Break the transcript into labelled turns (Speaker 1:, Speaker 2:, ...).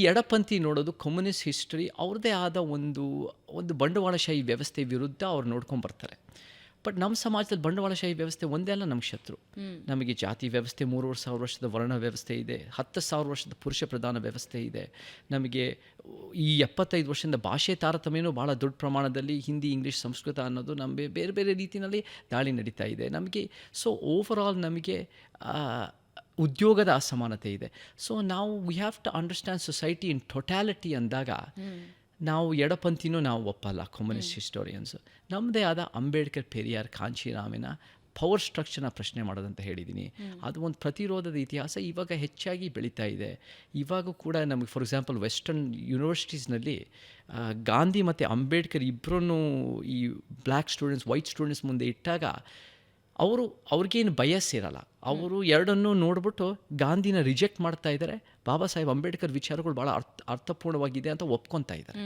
Speaker 1: ಈ ಎಡಪಂಥಿ ನೋಡೋದು communist history ಅವ್ರದ್ದೇ ಆದ ಒಂದು ಒಂದು ಬಂಡವಾಳಶಾಹಿ ವ್ಯವಸ್ಥೆ ವಿರುದ್ಧ ಅವ್ರು ನೋಡ್ಕೊಂಡು ಬರ್ತಾರೆ. ಬಟ್ ನಮ್ಮ ಸಮಾಜದಲ್ಲಿ ಬಂಡವಾಳಶಾಹಿ ವ್ಯವಸ್ಥೆ ಒಂದೇ ಅಲ್ಲ ನಮ್ಮ ಶತ್ರು. ನಮಗೆ ಜಾತಿ ವ್ಯವಸ್ಥೆ ಮೂರುವರೆ ಸಾವಿರ ವರ್ಷದ ವರ್ಣ ವ್ಯವಸ್ಥೆ ಇದೆ ಹತ್ತು ಸಾವಿರ ವರ್ಷದ ಪುರುಷ ಪ್ರಧಾನ ವ್ಯವಸ್ಥೆ ಇದೆ. ನಮಗೆ ಈ ಎಪ್ಪತ್ತೈದು ವರ್ಷದಿಂದ ಭಾಷೆ ತಾರತಮ್ಯನೂ ಭಾಳ ದೊಡ್ಡ ಪ್ರಮಾಣದಲ್ಲಿ ಹಿಂದಿ ಇಂಗ್ಲೀಷ್ ಸಂಸ್ಕೃತ ಅನ್ನೋದು ನಮಗೆ ಬೇರೆ ಬೇರೆ ರೀತಿಯಲ್ಲಿ ದಾಳಿ ನಡೀತಾ ಇದೆ. ನಮಗೆ ಸೊ ಓವರ್ ಆಲ್ ನಮಗೆ ಉದ್ಯೋಗದ ಅಸಮಾನತೆ ಇದೆ. ಸೊ ನಾವು we have to understand society in totality ಅಂದಾಗ, ನಾವು ಎಡಪಂಥಿನೂ ನಾವು ಒಪ್ಪಲ್ಲ ಕಮ್ಯುನಿಸ್ಟ್ ಹಿಸ್ಟೋರಿಯನ್ಸ್ ನಮ್ಮದೇ ಆದ ಅಂಬೇಡ್ಕರ್ ಪೆರಿಯಾರ್ ಕಾಂಚಿರಾಮಿನ ಪವರ್ ಸ್ಟ್ರಕ್ಚರ್ನ ಪ್ರಶ್ನೆ ಮಾಡೋದಂತ ಹೇಳಿದ್ದೀನಿ ಅದು ಒಂದು ಪ್ರತಿರೋಧದ ಇತಿಹಾಸ ಇವಾಗ ಹೆಚ್ಚಾಗಿ ಬೆಳೀತಾ ಇದೆ. ಇವಾಗ ಕೂಡ ನಮಗೆ ಫಾರ್ ಎಕ್ಸಾಂಪಲ್ ವೆಸ್ಟರ್ನ್ ಯೂನಿವರ್ಸಿಟೀಸ್ನಲ್ಲಿ ಗಾಂಧಿ ಮತ್ತು ಅಂಬೇಡ್ಕರ್ ಇಬ್ಬರೂ ಈ ಬ್ಲ್ಯಾಕ್ ಸ್ಟೂಡೆಂಟ್ಸ್ ವೈಟ್ ಸ್ಟೂಡೆಂಟ್ಸ್ ಮುಂದೆ ಇಟ್ಟಾಗ ಅವರು ಅವ್ರಿಗೇನು ಬಯಸ್ ಇರಲ್ಲ ಅವರು ಎರಡನ್ನೂ ನೋಡ್ಬಿಟ್ಟು ಗಾಂಧಿನ ರಿಜೆಕ್ಟ್ ಮಾಡ್ತಾ ಇದ್ದಾರೆ. ಬಾಬಾ ಸಾಹೇಬ್ ಅಂಬೇಡ್ಕರ್ ವಿಚಾರಗಳು ಭಾಳ ಅರ್ಥ ಅರ್ಥಪೂರ್ಣವಾಗಿದೆ ಅಂತ ಒಪ್ಕೊತಾ ಇದ್ದಾರೆ.